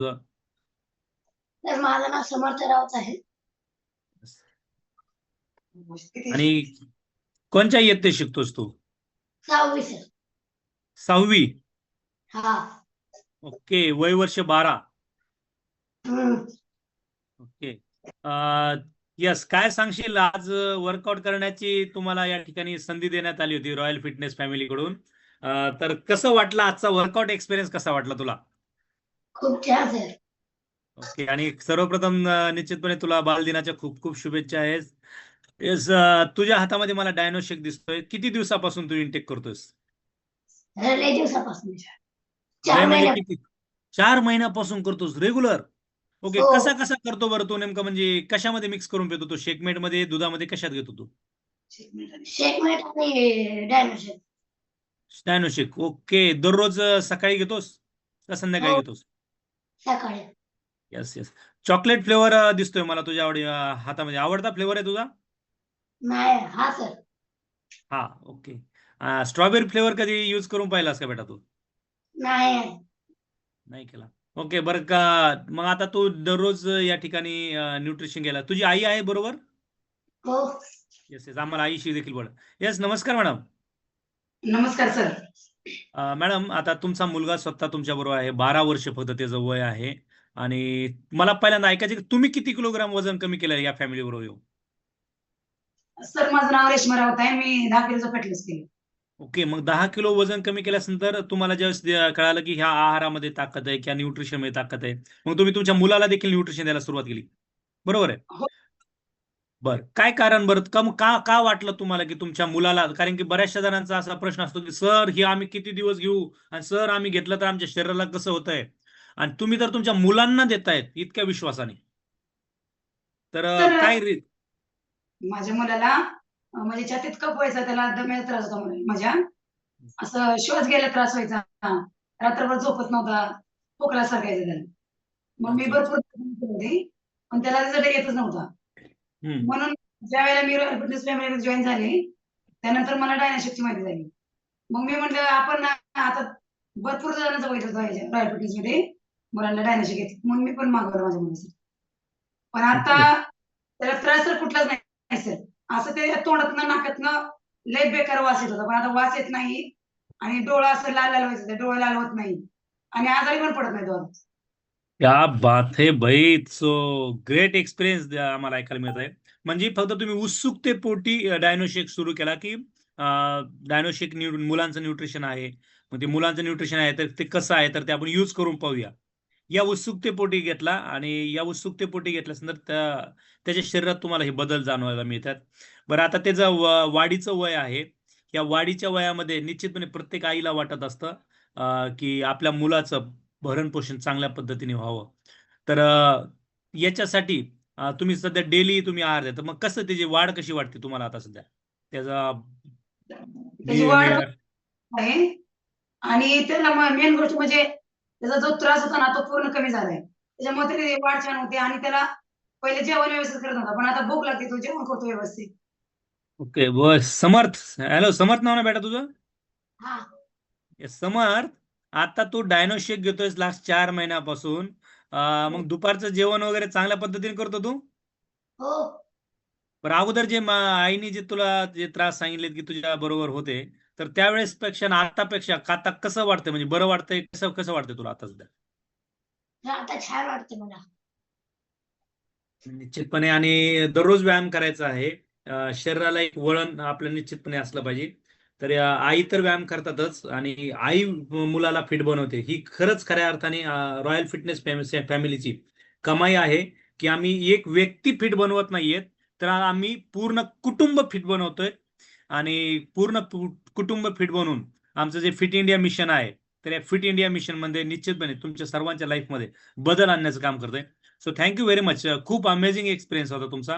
तर माझं नाव समर्थ राऊत आहे. आणि कोणत्या इयत्तेत शिकतोस तू? सहावी सर. सहावी? हा. ओके वय वर्ष बारा. हम्म. ओके. यस काय सांगशील? आज वर्कआउट करण्याची तुम्हाला या ठिकाणी संधी देण्यात आली होती रॉयल फिटनेस फॅमिलीकडून अं, तर कसं वाटलं आजचा वर्कआउट एक्सपिरियन्स कसा वाटला तुला? खूप छान सर ओके आणि सर्वप्रथम अं, निश्चितपणे तुला बालदिनाच्या खूप खूप शुभेच्छा आहेत येस तुझ्या हातामध्ये मला डायनोशेक दिसतोय. किती दिवसापासून तू इंटेक करतोयस? लय दिवसापासून. सर लय चार म्हणजे महिने. किती? चार महिन्यापासून करतोस? रेग्युलर ओके हो. कसा कसा करतो बरं तू नेमकं? म्हणजे कशामध्ये मिक्स करून पितो तो? शेकमेटमध्ये दुधामध्ये कशात घेतो तू? शेकमेट आणि डायनोशेक डायनोशेक ओके दररोज अं, सकाळी घेतोस? का संध्याकाळी हो. घेतोस? सकाळी. येस येस चॉकलेट फ्लेवर दिसतोय मला तुझ्या आवडी अं, हातामध्ये. आवडता फ्लेवर आहे तुझा? नाही हा सर हा ओके स्ट्रॉबेरी फ्लेवर कधी यूज करून पाहिलास का बेटा तू? नाही. नाही केला. ओके बरं का मग आता तू दररोज या ठिकाणी न्यूट्रिशन घ्यायला. तुझी आई आहे बरोबर? हो. येस येस आम्हाला आईशी देखील बोल. येस नमस्कार मॅडम नमस्कार सर. मॅडम आता तुमचा मुलगा स्वतः तुमच्या बरोबर आहे. बारा वर्ष फक्त त्याचं वय आहे. आणि मला पहिल्यांदा ऐकायचं की तुम्ही किती किलोग्राम वजन कमी केलं या फॅमिली बरोबर येऊन? सर माझं नाव रेश्मा राऊत आहे. मी दहा किलोचं फॅटलेस केलं. ओके मग दहा किलो वजन कमी केल्यानंतर तुम्हाला ज्यावेळेस कळालं की ह्या आहारामध्ये ताकद आहे किंवा न्यूट्रिशनमध्ये ताकद आहे मग तुम्ही तुमच्या मुलाला देखील न्यूट्रिशन द्यायला सुरुवात केली. बरोबर आहे? हो. बर. काय कारण बरं? का का का वाटलं तुम्हाला की तुमच्या मुलाला? कारण की बऱ्याचशा जणांचा असा प्रश्न असतो की सर हे आम्ही किती दिवस घेऊ? आणि सर आम्ही घेतलं तर आमच्या शरीराला कसं होतंय? आणि तुम्ही तर तुमच्या मुलांना देतायत इतक्या विश्वासाने. तर काय रे माझ्या मुलाला म्हणजे छातीत कप व्हायचा त्याला दम्याचा त्रास होता मुलाला माझ्या असं श्वास घ्यायला त्रास व्हायचा. रात्रभर झोपत नव्हता. खोकला सारखायचा त्याला. मग मी. भरपूर होती. पण त्याला रिझल्ट येतच नव्हता. म्हणून ज्या वेळेला मी फॅमिलीमध्ये जॉईन झाली त्यानंतर मला डायनाशिकची माहिती झाली. मग मी म्हटलं आपण ना आता भरपूर जणांचं बघितलं होतं रॉयल फिटनेस मध्ये. मुलांना डायनाशिक येते म्हणून मी पण मागवलं माझ्या मुलासाठी. पण आता त्याला त्रास तर कुठलाच नाही सर असं ते तोंडातनं नाकातनं लय बेकार वास येत होता. पण आता वास येत नाही आणि डोळा असं लाल लाल व्हायचं. डोळे लाल होत नाही. आणि आजारी पण पडत नाही तो क्या बात है भाई सो ग्रेट एक्सपिरियन्स आम्हाला ऐकायला मिळत आहे. म्हणजे फक्त तुम्ही उत्सुकतेपोटी डायनोशेक सुरू केला की डायनोशेक न्यू मुलांचं न्यूट्रिशन आहे. मग ते मुलांचं न्यूट्रिशन आहे तर ते कसं आहे तर ते आपण यूज करून पाहूया. या उत्सुकतेपोटी घेतला आणि या उत्सुकतेपोटी घेतल्यानंतर त्याच्या शरीरात तुम्हाला हे बदल जाणवायला मिळतात. बरं आता त्याचं वाढीचं वय आहे. या वाढीच्या वयामध्ये निश्चितपणे प्रत्येक आईला वाटत असतं की आपल्या मुलाचं भरण पोषण चांगल्या पद्धतीने व्हावं. तर याच्यासाठी तुम्ही सध्या डेली तुम्ही आहार देता मग कसं त्याची वाढ कशी वाटते तुम्हाला आता सध्या? त्याचा आणि त्याला मेन गोष्ट म्हणजे त्याचा जो त्रास होता ना तो पूर्ण कमी झालाय. त्याच्यामुळे त्याची वाढ छान होते आणि त्याला पहिले जेवण व्यवस्थित करत नव्हता. पण आता भूक लागते तो जेवण करतो व्यवस्थित. ओके व समर्थ हॅलो समर्थ नाव ना बेटा तुझं? समर्थ. आता तू डायनोशेक घेतोयस लास्ट चार महिन्यापासून. अ, मग दुपारचं जेवण वगैरे चांगल्या पद्धतीने करतो तू? हो. पण अगोदर जे मा- आईने जे तुला जे त्रास सांगितलेत की तुझ्या बरोबर होते तर त्यावेळेस पेक्षा आणि आतापेक्षा आता कसं वाटतंय? म्हणजे बरं वाटतंय कसं कसं वाटतंय तुला आता सध्या? तर आता छान वाटते मला. निश्चितपणे आणि दररोज व्यायाम करायचा आहे. अं, शरीराला एक वळण आपलं निश्चितपणे असलं पाहिजे. तर आई तर व्यायाम करतातच आणि आई मुलाला फिट बनवते. ही खरंच खऱ्या अर्थाने रॉयल फिटनेस फॅमिलीची कमाई आहे की आम्ही एक व्यक्ती फिट बनवत नाहीयेत तर आम्ही पूर्ण कुटुंब फिट बनवतोय आणि पूर्ण कुटुंब फिट बनवून आमचं जे फिट इंडिया मिशन आहे तर या फिट इंडिया मिशनमध्ये निश्चितपणे तुमच्या सर्वांच्या लाईफमध्ये बदल आणण्याचं काम करतोय. So thank you very much खूप अमेझिंग एक्सपिरियन्स होता तुमचा.